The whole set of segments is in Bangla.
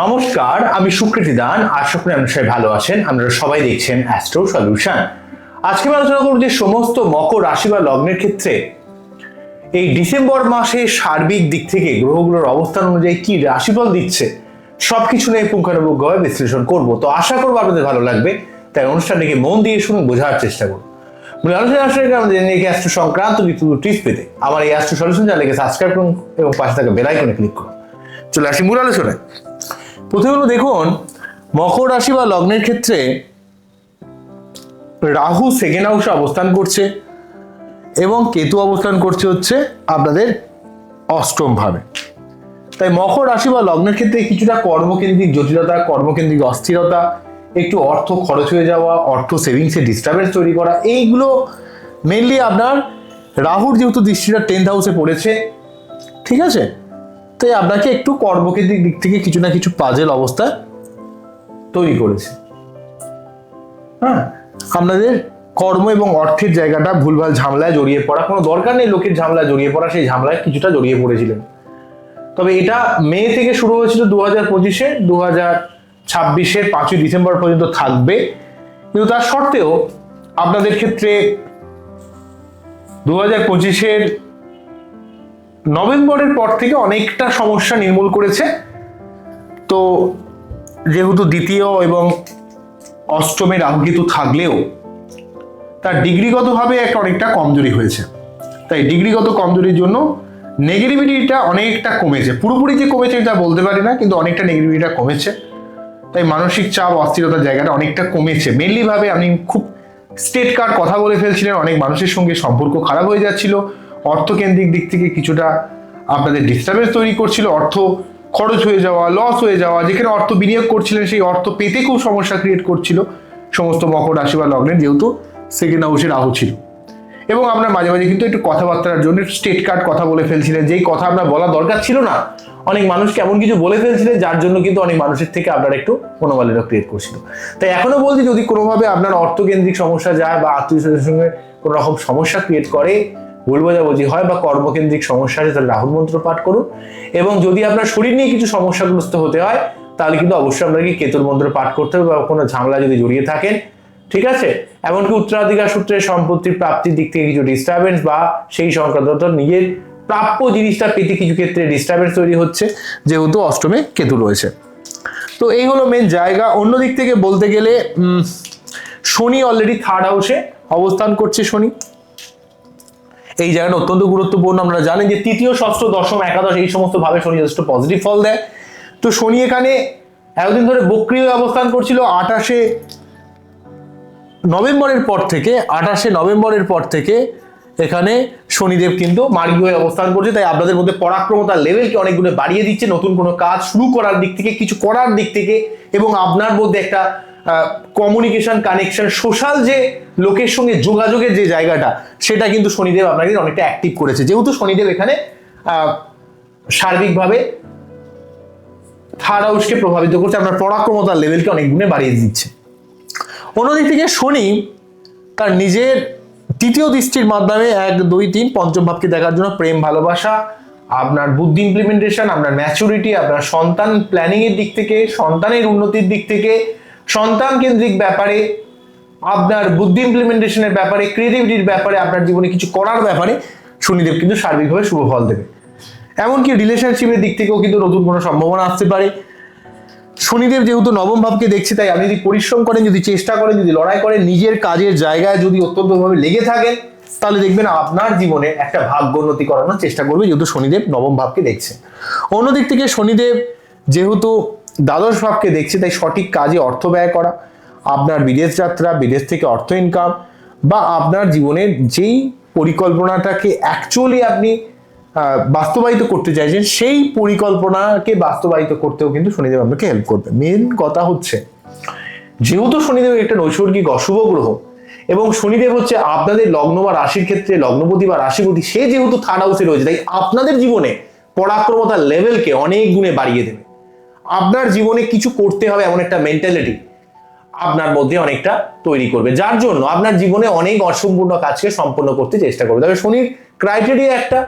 নমস্কার, আমি সুকৃতি দান, আশা করি সবাই ভালো আছেন। আপনারা সবাই দেখছেন অ্যাস্ট্রো সলিউশন আজকে আমি আলোচনা করব যে সমস্ত মকর রাশি বা লগ্নের ক্ষেত্রে এই ডিসেম্বর মাসে সার্বিক দিক থেকে গ্রহগুলোর অবস্থান অনুযায়ী কি রাশিফল দিচ্ছে, সবকিছু নিয়ে পুঙ্খানুপুঙ্খভাবে বিশ্লেষণ করব। তো আশা করব আপনাদের ভালো লাগবে। তাই অনুষ্ঠানটিকে মন দিয়ে শুনুন, বোঝার চেষ্টা করুন মূল আলোচনা আসলে আমাদের জেনে অ্যাস্ট্রো সংক্রান্ত কিছু টিপস পেতে। আমার এই অ্যাস্ট্রো সলিউশন চ্যানেলকে সাবস্ক্রাইব করুন এবং পাশে থাকা বেল আইকনে ক্লিক করুন। চলে আসি মূল আলোচনায়। প্রথমে হলো দেখুন, মকর রাশি বা লগ্নের ক্ষেত্রে রাহু সেকেন্ড হাউসে অবস্থান করছে এবং কেতু অবস্থান করছে হচ্ছে আপনাদের অষ্টম ভাবে। তাই মকর রাশি বা লগ্নের ক্ষেত্রে কিছুটা কর্মকেন্দ্রিক জটিলতা, কর্মকেন্দ্রিক অস্থিরতা একটু অর্থ খরচ হয়ে যাওয়া, অর্থ সেভিংসে ডিস্টারবেন্স তৈরি করা, এইগুলো মেনলি আপনার রাহুর যেহেতু দৃষ্টিটা টেন্থ হাউসে পড়েছে, ঠিক আছে? তাই আপনাকে একটু কর্মকেন্দ্রিক দিক থেকে কিছু না কিছু পাজেল অবস্থা তৈরি করেছে। হ্যাঁ? আপনাদের কর্ম এবং অর্থের জায়গাটা ভুলভাল ঝামেলায় জড়িয়ে পড়া, কোনো দরকার নেই লোকের ঝামেলায় জড়িয়ে পড়া, সেই ঝামেলায় কিছুটা জড়িয়ে পড়েছিলেন। তবে এটা মে থেকে শুরু হয়েছিল দু হাজার পঁচিশে, দু হাজার ছাব্বিশের পাঁচই ডিসেম্বর পর্যন্ত থাকবে। কিন্তু তার সত্ত্বেও আপনাদের ক্ষেত্রে দু হাজার পঁচিশের নভেম্বরের পর থেকে অনেকটা সমস্যা নির্মূল করেছে। তো যেহেতু দ্বিতীয় এবং অষ্টমে রাহুকেতু থাকলেও তার ডিগ্রিগতভাবে একটা অনেকটা কমজোরি হয়েছে। তাই ডিগ্রিগত কমজোরির জন্য নেগেটিভিটিটা অনেকটা কমেছে। পুরোপুরি যে কমেছে এটা বলতে পারি না, কিন্তু অনেকটা নেগেটিভিটিটা কমেছে। তাই মানসিক চাপ, অস্থিরতার জায়গাটা অনেকটা কমেছে। মেনলি ভাবে আপনি খুব স্টেট কার্ড কথা বলে ফেলছিলেন, অনেক মানুষের সঙ্গে সম্পর্ক খারাপ হয়ে যাচ্ছিল। অর্থকেন্দ্রিক দিক থেকে কিছুটা আপনাদের ডিস্টারবেন্স তৈরি করছিল, অর্থ খরচ হয়ে যাওয়া লস হয়ে যাওয়া, যেখানে অর্থ বিনিয়োগ করছিলেন, সেই অর্থ পেতে খুব সমস্যা ক্রিয়েট করছিল। সমস্ত মকর রাশি বা লগ্নের যেহেতু সেকেন্ড হাউসে রাহু ছিল। এবং আপনার মাঝে মাঝে কিন্তু একটু কথাবার্তার জন্য স্টেট কার্ড কথা বলে ফেলছিলেন, যেই কথা আপনার বলা দরকার ছিল না অনেক মানুষকে এমন কিছু বলে ফেলছিলেন যার জন্য কিন্তু অনেক মানুষের থেকে আপনার একটু মনোমালিন্য ক্রিয়েট করছিল। তাই এখনও বলছি, যদি কোনোভাবে আপনার অর্থকেন্দ্রিক সমস্যা যায় বা আত্মীয় স্বজনের সঙ্গে কোনো রকম সমস্যা ক্রিয়েট করে ভুল বোঝাবুঝি হয় বা কর্মকেন্দ্রিক সমস্যা আছে, তাহলে রাহুল মন্ত্র পাঠ করুন। এবং যদি আপনার শরীর নিয়ে কিছু সমস্যাগ্রস্ত হতে হয়, তাহলে কিন্তু অবশ্যই আপনাকে কেতুর মন্ত্র পাঠ করতে হবে বা কোনো ঝামেলা যদি জড়িয়ে থাকেন, ঠিক আছে? এমনকি উত্তরাধিকার সূত্রে সম্পত্তির প্রাপ্তির দিক থেকে কিছু ডিস্টারবেন্স বা সেই সংক্রান্ত নিজের প্রাপ্য জিনিসটা পেতে কিছু ক্ষেত্রে ডিস্টারবেন্স তৈরি হচ্ছে, যেহেতু অষ্টমে কেতু রয়েছে। তো এই হলো মেন জায়গা। অন্য দিক থেকে বলতে গেলে শনি অলরেডি থার্ড হাউসে অবস্থান করছে শনি। এই জায়গাটা অত্যন্ত গুরুত্বপূর্ণ। আমরা জানেন যে তৃতীয়, ষষ্ঠ, দশম, একাদশ এই সমস্ত ভাবে শনি যথেষ্ট পজিটিভ ফল দেয়। তো শনি এখানে এতদিন ধরে বক্রিয় অবস্থান করছিল। আঠাশে নভেম্বরের পর থেকে, আঠাশে নভেম্বরের পর থেকে এখানে শনিদেব কিন্তু মার্গী হয়ে অবস্থান করছে, তাই আপনাদের মধ্যে পরাক্রমতার লেভেলকে অনেকগুলো বাড়িয়ে দিচ্ছে, নতুন কোনো কাজ শুরু করার দিক থেকে, কিছু করার দিক থেকে, এবং আপনার মধ্যে একটা কমিউনিকেশন কানেকশন সোশ্যাল যে লোকের সঙ্গে যোগাযোগের যে জায়গাটা, সেটা কিন্তু শনিদেব আপনাকে অনেকটা অ্যাক্টিভ করেছে। যেহেতু শনিদেব এখানে সার্বিকভাবে থার্ড হাউসকে প্রভাবিত করছে, আপনার পরাক্রমতার লেভেলকে অনেক গুণে বাড়িয়ে দিচ্ছে। অন্যদিক থেকে শনি তার নিজের তৃতীয় দৃষ্টির মাধ্যমে এক, দুই, তিন, পঞ্চম ভাবকে দেখার জন্য প্রেম, ভালোবাসা, আপনার বুদ্ধি ইমপ্লিমেন্টেশন আপনার ম্যাচুরিটি আপনার সন্তান প্ল্যানিং এর দিক থেকে, সন্তানের উন্নতির দিক থেকে, সন্তান কেন্দ্রিক ব্যাপারে, আপনার বুদ্ধি ইমপ্লিমেন্টেশনের ব্যাপারে ক্রিয়েটিভিটির ব্যাপারে, আপনার জীবনে কিছু করার ব্যাপারে শনিদেব কিন্তু সার্বিকভাবে শুভ ফল দেবে। এমনকি রিলেশনশিপের দিক থেকেও কিন্তু নতুন কোনো সম্ভাবনা আসতে পারে। শনিদেব যেহেতু নবম ভাবকে দেখছে, তাই আপনি যদি পরিশ্রম করেন, যদি চেষ্টা করেন, যদি লড়াই করেন, নিজের কাজের জায়গায় যদি অত্যন্তভাবে লেগে থাকেন, তাহলে দেখবেন আপনার জীবনে একটা ভাগ্য উন্নতি করানোর চেষ্টা করবে যেহেতু শনিদেব নবম ভাবকে দেখছে। অন্যদিক থেকে শনিদেব যেহেতু দ্বাদশ ভাবকে দেখছে, তাই সঠিক কাজে অর্থ ব্যয় করা, আপনার বিদেশ যাত্রা, বিদেশ থেকে অর্থ ইনকাম বা আপনার জীবনের যেই পরিকল্পনাটাকে অ্যাকচুয়ালি আপনি বাস্তবায়িত করতে চাইছেন, সেই পরিকল্পনাকে বাস্তবায়িত করতেও কিন্তু শনিদেব আপনাকে হেল্প করবে মেন কথা হচ্ছে, যেহেতু শনিদেব একটা নৈসর্গিক অশুভ গ্রহ, এবং শনিদেব হচ্ছে আপনাদের লগ্ন বা রাশির ক্ষেত্রে লগ্নপতি বা রাশিপতি, সে যেহেতু থার্ড হাউসে রয়েছে, তাই আপনাদের জীবনে পরাক্রমতার লেভেলকে অনেক গুণে বাড়িয়ে দেবে। আপনার জীবনে কিছু করতে হবে এমন একটা মেন্টালিটি আপনার মধ্যে অনেকটা তৈরি করবে, যার জন্য আপনার জীবনে অনেক অসম্পূর্ণ কাজকে সম্পন্ন করতে চেষ্টা করবে। তবে শনির ক্রাইটেরিয়া একটা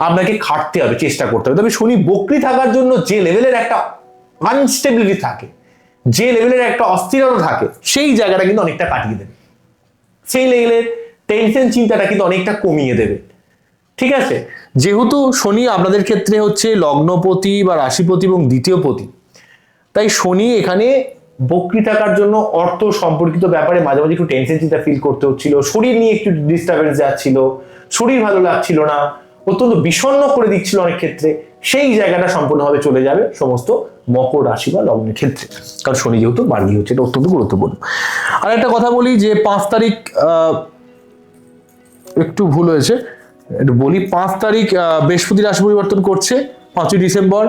আপনাকে খাটতে হবে, চেষ্টা করতে হবে। তবে শনি বকরি থাকার জন্য যে লেভেলের একটা আনস্টেবিলিটি থাকে, যে লেভেলের একটা অস্থিরতা থাকে, সেই জায়গাটা কিন্তু অনেকটা কাটিয়ে দেবে। সেই লেভেলের টেনশন চিন্তাটা কিন্তু অনেকটা কমিয়ে দেবে। ঠিক আছে? যেহেতু শনি আপনাদের ক্ষেত্রে হচ্ছে লগ্নপতি বা রাশিপতি এবং দ্বিতীয় পতি তাই শনি এখানে বকরি থাকার জন্য অর্থ সম্পর্কিত ব্যাপারে মাঝে মাঝে একটু টেনশন চিন্তা ফিল করতে হচ্ছিল শরীর নিয়ে একটু ডিস্টারবেন্স যাচ্ছিল। শরীর ভালো লাগছিল না। অত্যন্ত বিষণ্ণ করে দিচ্ছিল অনেক ক্ষেত্রে, সেই জায়গাটা সম্পূর্ণভাবে চলে যাবে সমস্ত মকর রাশি বা লগ্নের ক্ষেত্রে। কারণ শনি যেহেতু মার্গী হচ্ছে, এটা অত্যন্ত গুরুত্বপূর্ণ। আর একটা কথা বলি যে পাঁচ তারিখ একটু ভুল হয়েছে, একটু বলি, পাঁচ তারিখ বৃহস্পতি রাশি পরিবর্তন করছে, পাঁচই ডিসেম্বর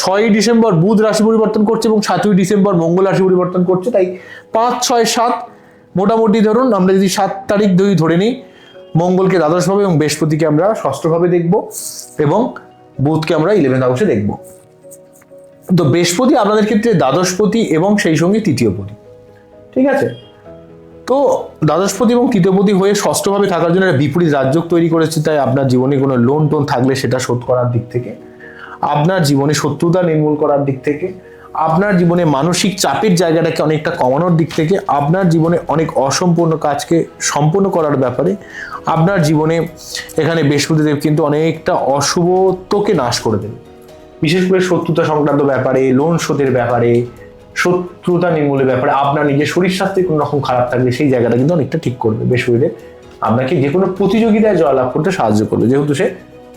ছয়ই ডিসেম্বর বুধ রাশি পরিবর্তন করছে এবং সাতই ডিসেম্বর মঙ্গল রাশি পরিবর্তন করছে। তাই পাঁচ, ছয়, সাত, মোটামুটি ধরুন, আমরা যদি সাত তারিখ দুই ধরে নিই মঙ্গলকে দ্বাদশভাবে এবং বৃহস্পতিকে আমরা ষষ্ঠভাবে দেখব এবং বুধকে আমরা ইলেভেন্থ হাউসে দেখব। তো বৃহস্পতি আপনাদের ক্ষেত্রে দ্বাদশপতি এবং সেই সঙ্গে তৃতীয়পতি। ঠিক আছে? তো দ্বাদশপতি এবং তৃতীয়পতি হয়ে ষষ্ঠভাবে থাকার জন্য একটা বিপরীত রাজযোগ তৈরি করেছে, তাই আপনার জীবনে কোনো লোন টোন থাকলে সেটা শোধ করার দিক থেকে, আপনার জীবনে শত্রুতা নির্মূল করার দিক থেকে আপনার জীবনে মানসিক চাপের জায়গাটাকে অনেকটা কমানোর দিক থেকে আপনার জীবনে অনেক অসম্পূর্ণ কাজকে সম্পূর্ণ করার ব্যাপারে আপনার জীবনে এখানে বৃহস্পতিদেব কিন্তু অনেকটা অশুভত্বকে নাশ করে দেবে। বিশেষ করে শত্রুতা সংক্রান্ত ব্যাপারে লোন শোধের ব্যাপারে, শত্রুতা নির্মূলের ব্যাপারে আপনার নিজের শরীর স্বাস্থ্যে কোনো রকম খারাপ থাকলে সেই জায়গাটা কিন্তু অনেকটা ঠিক করবে। বৃহস্পতিদেব আপনাকে যে কোনো প্রতিযোগিতায় জয়লাভ করতে সাহায্য করবে। যেহেতু সে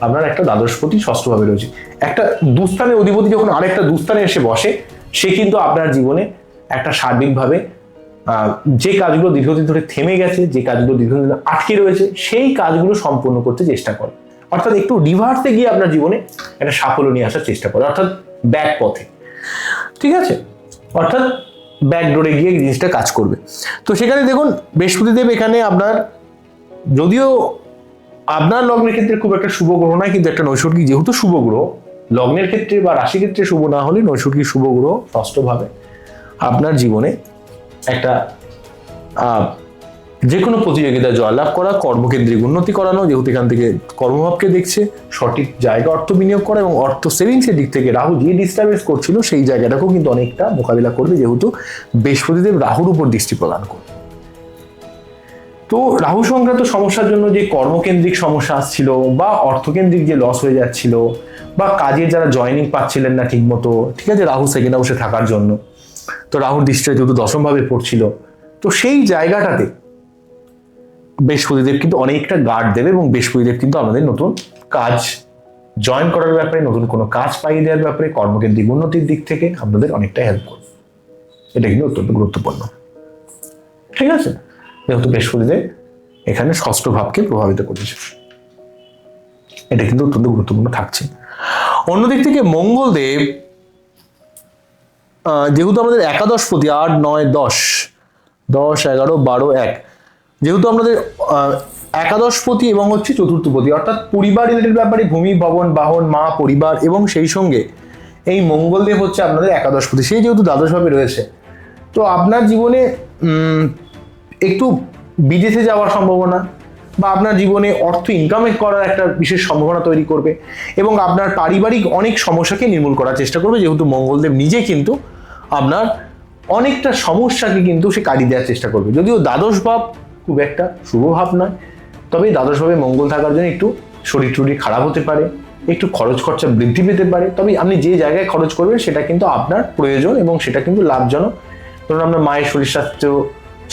আপনার একটা দ্বাদশপতি ষষ্ঠভাবে রয়েছে। একটা দুস্থানের অধিপতি যখন আরেকটা দুস্থানে এসে বসে, সে কিন্তু আপনার জীবনে একটা সার্বিকভাবে যে কাজগুলো দীর্ঘদিন ধরে থেমে গেছে, যে কাজগুলো দীর্ঘদিন আটকে রয়েছে, সেই কাজগুলো সম্পূর্ণ করতে চেষ্টা করে। অর্থাৎ একটু রিভার্সে গিয়ে আপনার জীবনে একটা সাফল্য নিয়ে আসার চেষ্টা করে, অর্থাৎ ব্যাক পথে। ঠিক আছে? অর্থাৎ ব্যাক ডোরে গিয়ে জিনিসটা কাজ করবে। তো সেখানে দেখুন, বৃহস্পতিদেব এখানে আপনার, যদিও আপনার লগ্নের ক্ষেত্রে খুব একটা শুভ গ্রহ নয়, কিন্তু একটা নৈসর্গিক, যেহেতু শুভ গ্রহ, লগ্নের ক্ষেত্রে বা রাশি ক্ষেত্রে শুভ না হলে নৈসর্গিক শুভ গ্রহ ষষ্ঠভাবে আপনার জীবনে একটা যে কোনো প্রতিযোগিতায় জয়লাভ করা, কর্মকেন্দ্রিক উন্নতি করানো, যেহেতু এখান থেকে কর্মভাবকে দেখছে, সঠিক জায়গা অর্থ বিনিয়োগ করা এবং অর্থ সেভিংসের দিক থেকে রাহু যে ডিস্টার্বেন্স করছিল, সেই জায়গাটাকেও কিন্তু অনেকটা মোকাবিলা করবে, যেহেতু বৃহস্পতিদেব রাহুর উপর দৃষ্টি প্রদান করবে। তো রাহু সংক্রান্ত সমস্যার জন্য যে কর্মকেন্দ্রিক সমস্যা আসছিল বা অর্থকেন্দ্রিক যে লস হয়ে যাচ্ছিল বা কাজের যারা জয়নিং পাচ্ছিলেন না ঠিকমতো, ঠিক আছে, রাহু সেকেন্ড হাউসে থাকার জন্য। তো রাহুর দৃষ্টিটা যেহেতু দশমভাবে পড়ছিল, তো সেই জায়গাটাতে বৃহস্পতিদেব কিন্তু অনেকটা গার্ড দেবে এবং বৃহস্পতিদেব কিন্তু আমাদের নতুন কাজ জয়েন করার ব্যাপারে, নতুন কোনো কাজ পাইয়ে দেওয়ার ব্যাপারে, কর্মকেন্দ্রিক উন্নতির দিক থেকে আপনাদের অনেকটা হেল্প করবে। এটা কিন্তু অত্যন্ত গুরুত্বপূর্ণ। ঠিক আছে? যেহেতু বৃহস্পতিদেব এখানে ষষ্ঠ ভাবকে প্রভাবিত করেছে। এটা কিন্তু অত্যন্ত গুরুত্বপূর্ণ থাকছে। অন্যদিক থেকে মঙ্গলদেব যেহেতু আমাদের একাদশ প্রতি আট, নয়, দশ দশ, এগারো, বারো, এক, যেহেতু আমাদের একাদশপতি এবং হচ্ছে চতুর্থপতি অর্থাৎ পরিবার রিলেটেড ব্যাপারে ভূমি, ভবন, বাহন, মা, পরিবার এবং সেই সঙ্গে এই মঙ্গলদেব হচ্ছে আপনাদের একাদশপতি সেই যেহেতু দ্বাদশভাবে রয়েছে। তো আপনার জীবনে একটু বিদেশে যাওয়ার সম্ভাবনা বা আপনার জীবনে অর্থ ইনকামে করার একটা বিশেষ সম্ভাবনা তৈরি করবে এবং আপনার পারিবারিক অনেক সমস্যাকে নির্মূল করার চেষ্টা করবে, যেহেতু মঙ্গলদেব নিজে কিন্তু আপনার অনেকটা সমস্যাকে কিন্তু সে কাটিয়ে দেওয়ার চেষ্টা করবে। যদিও দ্বাদশ ভাব খুব একটা শুভ ভাব নয়, তবে দ্বাদশ ভাবে মঙ্গল থাকার জন্য একটু শরীর টরীর খারাপ হতে পারে, একটু খরচ খরচা বৃদ্ধি পেতে পারে, তবে আপনি যে জায়গায় খরচ করবেন সেটা কিন্তু আপনার প্রয়োজন এবং সেটা কিন্তু লাভজনক। ধরুন আপনার মায়ের শরীর স্বাস্থ্য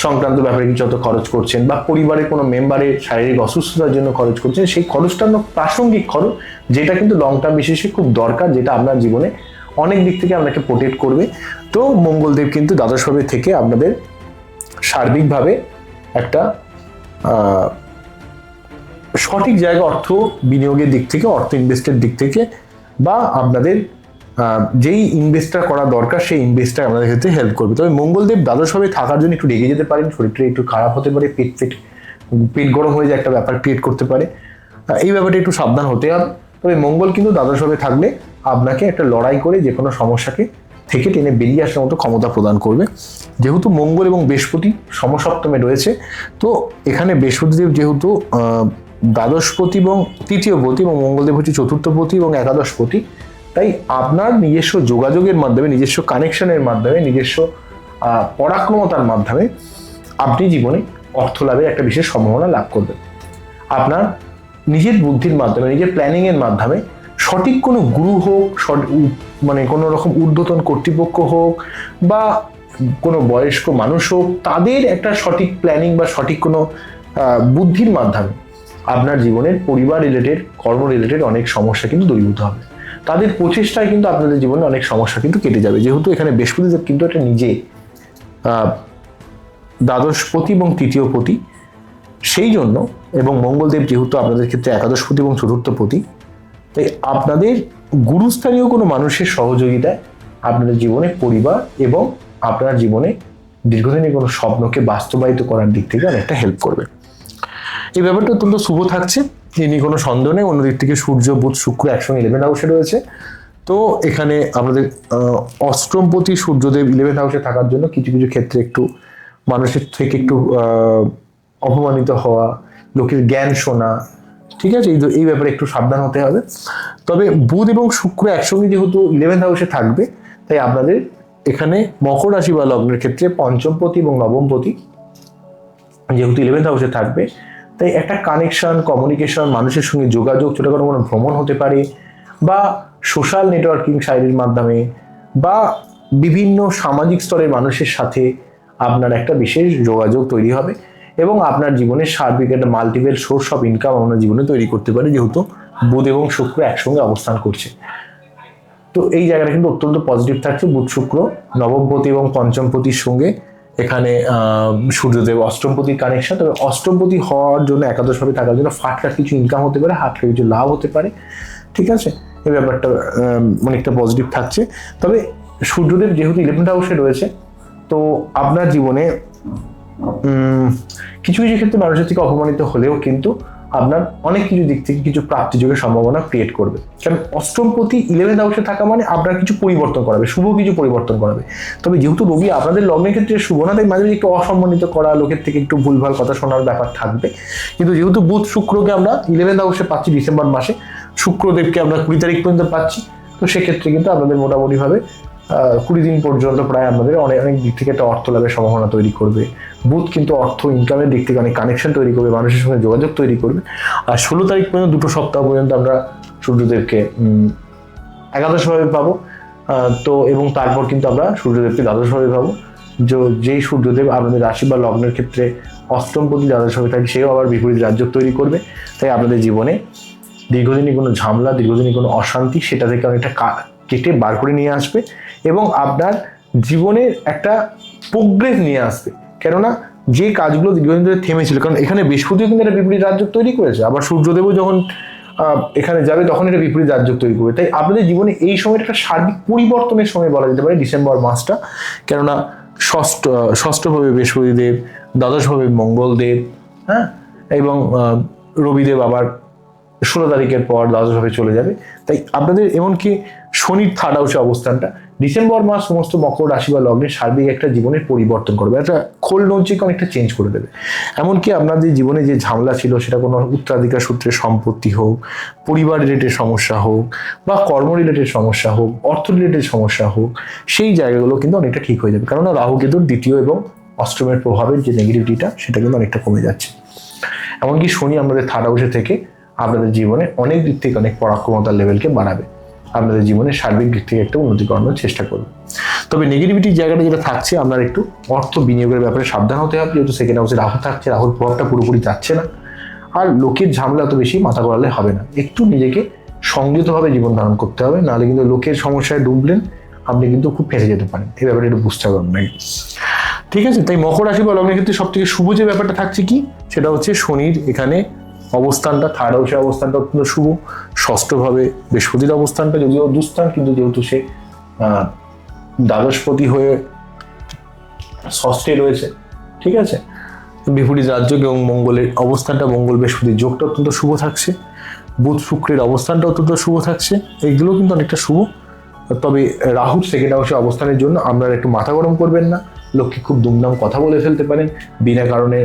সংক্রান্ত ব্যাপারে কিছু যত খরচ করছেন বা পরিবারের কোনো মেম্বারের শারীরিক অসুস্থতার জন্য খরচ করছেন, সেই খরচটা প্রাসঙ্গিক খরচ, যেটা কিন্তু লং টার্ম বিশেষে খুব দরকার, যেটা আপনার জীবনে অনেক দিক থেকে আপনাকে প্রোটেক্ট করবে। তো মঙ্গলদেব কিন্তু দ্বাদশভাবে থেকে আপনাদের সার্বিকভাবে একটা সঠিক জায়গা অর্থ বিনিয়োগের দিক থেকে, অর্থ ইনভেস্টের দিক থেকে বা আপনাদের যেই ইনভেস্টটা করা দরকার, সেই ইনভেস্টটা আমাদের ক্ষেত্রে হেল্প করবে। তবে মঙ্গলদেব দ্বাদশভাবে থাকার জন্য একটু রেগে যেতে পারেন, শরীরটা একটু খারাপ হতে পারে, পেট পেট পেট গরম হয়ে যায় একটা ব্যাপার ক্রিয়েট করতে পারে। এই ব্যাপারটা একটু সাবধান হতে হবে। তবে মঙ্গল কিন্তু দ্বাদশভাবে থাকলে আপনাকে একটা লড়াই করে যে কোনো সমস্যাকে থেকে টেনে বেরিয়ে আসার মতো ক্ষমতা প্রদান করবে। যেহেতু মঙ্গল এবং বৃহস্পতি সমসপ্তমে রয়েছে, তো এখানে বৃহস্পতিদেব যেহেতু দ্বাদশপতি এবং তৃতীয়পতি এবং মঙ্গলদেব হচ্ছে চতুর্থপতি এবং একাদশপতি তাই আপনার নিজস্ব যোগাযোগের মাধ্যমে, নিজস্ব কানেকশনের মাধ্যমে, নিজস্ব পরাক্রমতার মাধ্যমে আপনি জীবনে অর্থ লাভের একটা বিশেষ সম্ভাবনা লাভ করবেন। আপনার নিজের বুদ্ধির মাধ্যমে, নিজের প্ল্যানিংয়ের মাধ্যমে সঠিক কোনো গুরু হোক মানে কোনো রকম ঊর্ধ্বতন কর্তৃপক্ষ হোক বা কোনো বয়স্ক মানুষ হোক, তাদের একটা সঠিক প্ল্যানিং বা সঠিক কোনো বুদ্ধির মাধ্যমে আপনার জীবনের পরিবার রিলেটেড কর্ম রিলেটেড অনেক সমস্যা কিন্তু দূরীভূত হবে। তাদের প্রচেষ্টায় কিন্তু আপনাদের জীবনে অনেক সমস্যা কিন্তু কেটে যাবে। যেহেতু এখানে বৃহস্পতিদেব কিন্তু এটা নিজে দ্বাদশপতি এবং তৃতীয়পতি সেই জন্য এবং মঙ্গলদেব যেহেতু আপনাদের ক্ষেত্রে একাদশপতি এবং চতুর্থপতি, তাই আপনাদের গুরুস্থানীয় কোনো মানুষের সহযোগিতায় আপনাদের জীবনে পরিবার এবং আপনার জীবনে দীর্ঘদিনের কোনো স্বপ্নকে বাস্তবায়িত করার দিক থেকে অনেকটা হেল্প করবে। এই ব্যাপারটা অত্যন্ত শুভ থাকছে। এ নিয়ে কোনো সন্দেহ নেই, অন্যদিক থেকে সূর্য, বুধ, শুক্র একসঙ্গে ইলেভেন হাউসে রয়েছে। তো এখানে আমাদের অষ্টমপতি সূর্যদেব ইলেভেন হাউসে থাকার জন্য কিছু কিছু ক্ষেত্রে একটু মানুষের থেকে একটু অপমানিত হওয়া, লোকের জ্ঞান শোনা, ঠিক আছে? এই এই ব্যাপারে একটু সাবধান হতে হবে। তবে বুধ এবং শুক্র একসঙ্গে যেহেতু ইলেভেন হাউসে থাকবে, তাই আপনাদের এখানে মকর রাশি বা লগ্নের ক্ষেত্রে পঞ্চমপতি এবং নবমপতি যেহেতু ইলেভেন্থ হাউসে থাকবে তাই একটা কানেকশন কমিউনিকেশন মানুষের সঙ্গে যোগাযোগ, ছোটখাটো কোনো ভ্রমণ হতে পারে বা সোশ্যাল নেটওয়ার্কিং সাইটের মাধ্যমে বা বিভিন্ন সামাজিক স্তরের মানুষের সাথে আপনার একটা বিশেষ যোগাযোগ তৈরি হবে এবং আপনার জীবনের সার্বিক একটা মাল্টিপল সোর্স অফ ইনকাম আপনার জীবনে তৈরি করতে পারে যেহেতু বুধ এবং শুক্র একসঙ্গে অবস্থান করছে। তো এই জায়গাটা কিন্তু অত্যন্ত পজিটিভ থাকছে। বুধ, শুক্র নবমপতি এবং পঞ্চমপতির সঙ্গে এখানে সূর্যদেব অষ্টমপতির কানেকশন তবে অষ্টমপতি হওয়ার জন্য একাদশভাবে থাকার জন্য ফাটকার কিছু ইনকাম হতে পারে হাটকার কিছু লাভ হতে পারে, ঠিক আছে? এই ব্যাপারটা অনেকটা পজিটিভ থাকছে। তবে সূর্যদেব যেহেতু ইলেভেন্থ হাউসে রয়েছে, তো আপনার জীবনে কিছু কিছু ক্ষেত্রে মানুষের থেকে অপমানিত হলেও কিন্তু আপনার অনেক কিছু দিক থেকে কিছু প্রাপ্তিযোগের সম্ভাবনা ক্রিয়েট করবে। কারণ অষ্টমপতি ইলেভেন্থ হাউসে থাকা মানে আপনার কিছু পরিবর্তন করাবে, শুভ কিছু পরিবর্তন করাবে। তবে যেহেতু রবি আপনাদের লগ্নের ক্ষেত্রে শুভ না, তাই মাঝে মাঝে একটু অসম্মানিত করা, লোকের থেকে একটু ভুলভাল কথা শোনার ব্যাপার থাকবে। কিন্তু যেহেতু বুধ শুক্রকে আমরা ইলেভেন্থ হাউসে পাচ্ছি ডিসেম্বর মাসে, শুক্রদেবকে আমরা কুড়ি তারিখ পর্যন্ত পাচ্ছি, তো সেক্ষেত্রে কিন্তু আপনাদের মোটামুটিভাবে কুড়ি দিন পর্যন্ত প্রায় আমাদের অনেক অনেক দিক থেকে একটা অর্থ লাভের সম্ভাবনা তৈরি করবে। বুধ কিন্তু অর্থ ইনকামের দিক থেকে অনেক কানেকশন তৈরি করবে, মানুষের সঙ্গে যোগাযোগ তৈরি করবে। আর ষোলো তারিখ পর্যন্ত দুটো সপ্তাহ পর্যন্ত আমরা সূর্যদেবকে একাদশভাবে পাবো। তো এবং তারপর কিন্তু আমরা সূর্যদেবকে দ্বাদশভাবে পাবো। যে, যেই সূর্যদেব আপনাদের রাশি বা লগ্নের ক্ষেত্রে অষ্টমপতি দ্বাদশভাবে থাকে, সেও আবার বিপরীত রাজ্য তৈরি করবে। তাই আপনাদের জীবনে দীর্ঘদিনই কোনো ঝামেলা, দীর্ঘদিনই কোনো অশান্তি, সেটা থেকে অনেকটা কেটে বার করে নিয়ে আসবে এবং আপনার জীবনের একটা প্রোগ্রেস নিয়ে আসবে। কেননা যে কাজগুলো দীর্ঘদিন ধরে থেমেছিল, কারণ এখানে বৃহস্পতিও কিন্তু একটা বিপরীত রাজ্য তৈরি করেছে, আবার সূর্যদেবও যখন এখানে যাবে তখন এটা বিপরীত রাজ্য তৈরি করবে। তাই আপনাদের জীবনে এই সময়টা একটা সার্বিক পরিবর্তনের সময় বলা যেতে পারে ডিসেম্বর মাসটা। কেননা ষষ্ঠ ষষ্ঠভাবে বৃহস্পতিদেব, দ্বাদশভাবে মঙ্গলদেব হ্যাঁ? এবং রবিদেব আবার ষোলো তারিখের পর দ্বাদশভাবে চলে যাবে। তাই আপনাদের এমনকি শনির থার্ড হাউসে অবস্থানটা, ডিসেম্বর মাস সমস্ত মকর রাশি বা লগ্নের সার্বিক একটা জীবনের পরিবর্তন করবে, একটা খোল নঞ্চিকে অনেকটা চেঞ্জ করে দেবে। এমনকি আপনাদের জীবনে যে ঝামেলা ছিল, সেটা কোনো উত্তরাধিকার সূত্রে সম্পত্তি হোক, পরিবার রিলেটেড সমস্যা হোক, বা কর্ম রিলেটেড সমস্যা হোক, অর্থ রিলেটেড সমস্যা হোক, সেই জায়গাগুলো কিন্তু অনেকটা ঠিক হয়ে যাবে। কেননা রাহু কেতুর দ্বিতীয় এবং অষ্টমের প্রভাবের যে নেগেটিভিটিটা সেটা কিন্তু অনেকটা কমে যাচ্ছে। এমনকি শনি আমাদের থার্ড হাউসে থেকে আপনাদের জীবনে অনেক দিক থেকে অনেক পরাক্রমতার লেভেলকে বাড়াবে। আপনাদের জীবনে সার্বিক দিক থেকে একটা উন্নতি করানোর চেষ্টা করবে তবে নেগেটিভিটির জায়গাটা যেটা থাকছে, আপনার একটু অর্থ বিনিয়োগের ব্যাপারে সাবধান হতে হবে, যেহেতু সেকেন্ড হাউসে রাহু থাকছে, রাহুর প্রভাবটা পুরোপুরি যাচ্ছে না। আর লোকের ঝামেলা তো বেশি মাথা গড়ালে হবে না। একটু নিজেকে সংযতভাবে জীবন ধারণ করতে হবে, নাহলে কিন্তু লোকের সমস্যায় ডুবলেন আপনি কিন্তু খুব ফেসে যেতে পারেন। এই ব্যাপারে একটু বুঝতে হবে আপনাকে। ঠিক আছে, তাই মকর রাশি বা লগ্নের ক্ষেত্রে সব থেকে শুভ যে ব্যাপারটা থাকছে কি? সেটা হচ্ছে শনির এখানে অবস্থানটা থার্ড হাউসের অবস্থানটা অত্যন্ত শুভ। ষষ্ঠভাবে বৃহস্পতির অবস্থানটা যদিও দুস্থান কিন্তু যেহেতু সে দ্বাদশপতি হয়ে ষষ্ঠে রয়েছে, ঠিক আছে? বিপরীত রাজ্য এবং মঙ্গলের অবস্থানটা, মঙ্গল বৃহস্পতির যোগটা অত্যন্ত শুভ থাকছে। বুধ শুক্রের অবস্থানটা অত্যন্ত শুভ থাকছে। এইগুলো কিন্তু অনেকটা শুভ। তবে রাহুর সেকেন্ড হাউসে অবস্থানের জন্য আপনারা একটু মাথা গরম করবেন না। লোককে খুব দুমদাম কথা বলে ফেলতে পারেন। বিনা কারণে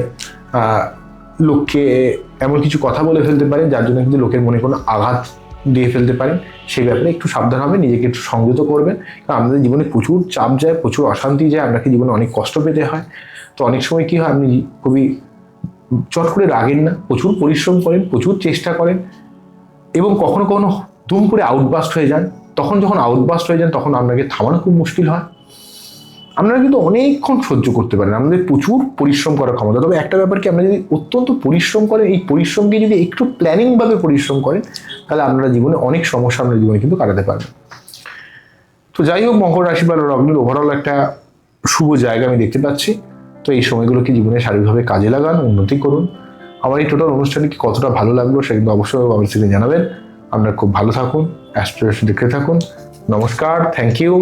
লোককে এমন কিছু কথা বলে ফেলতে পারেন যার জন্য কিন্তু লোকের মনে কোনো আঘাত দিয়ে ফেলতে পারেন সেই ব্যাপারে একটু সাবধান হবে নিজেকে একটু সংযত করবেন। কারণ আমাদের জীবনে প্রচুর চাপ যায়, প্রচুর অশান্তি যায় আপনাকে জীবনে অনেক কষ্ট পেতে হয়? তো অনেক সময় কী হয়, আপনি খুবই চট করে রাগেন না, প্রচুর পরিশ্রম করেন, প্রচুর চেষ্টা করেন এবং কখনো কখনো দুম করে আউটবাস্ট হয়ে যান। তখন যখন আউটবাস্ট হয়ে যান, তখন আপনাকে থামানো খুব মুশকিল হয়। আপনারা কিন্তু অনেকক্ষণ সহ্য করতে পারেন, আমাদের প্রচুর পরিশ্রম করার ক্ষমতা। তবে একটা ব্যাপার কি, আপনারা যদি অত্যন্ত পরিশ্রম করেন, এই পরিশ্রমকে যদি একটু প্ল্যানিংভাবে পরিশ্রম করেন, তাহলে আপনারা জীবনে অনেক সমস্যা আপনার জীবনে কিন্তু কাটাতে পারবেন। তো যাই হোক, মকর রাশি বা লগ্নের ওভারঅল একটা শুভ জায়গা আমি দেখতে পাচ্ছি। তো এই সময়গুলোকে জীবনে শারীরিকভাবে কাজে লাগান, উন্নতি করুন। আমার এই টোটাল অনুষ্ঠানটি কতটা ভালো লাগল সেটা কিন্তু অবশ্যই আমার থেকে জানাবেন। আপনারা খুব ভালো থাকুন অ্যাস্ট্রোলজি দেখতে থাকুন। নমস্কার থ্যাংক ইউ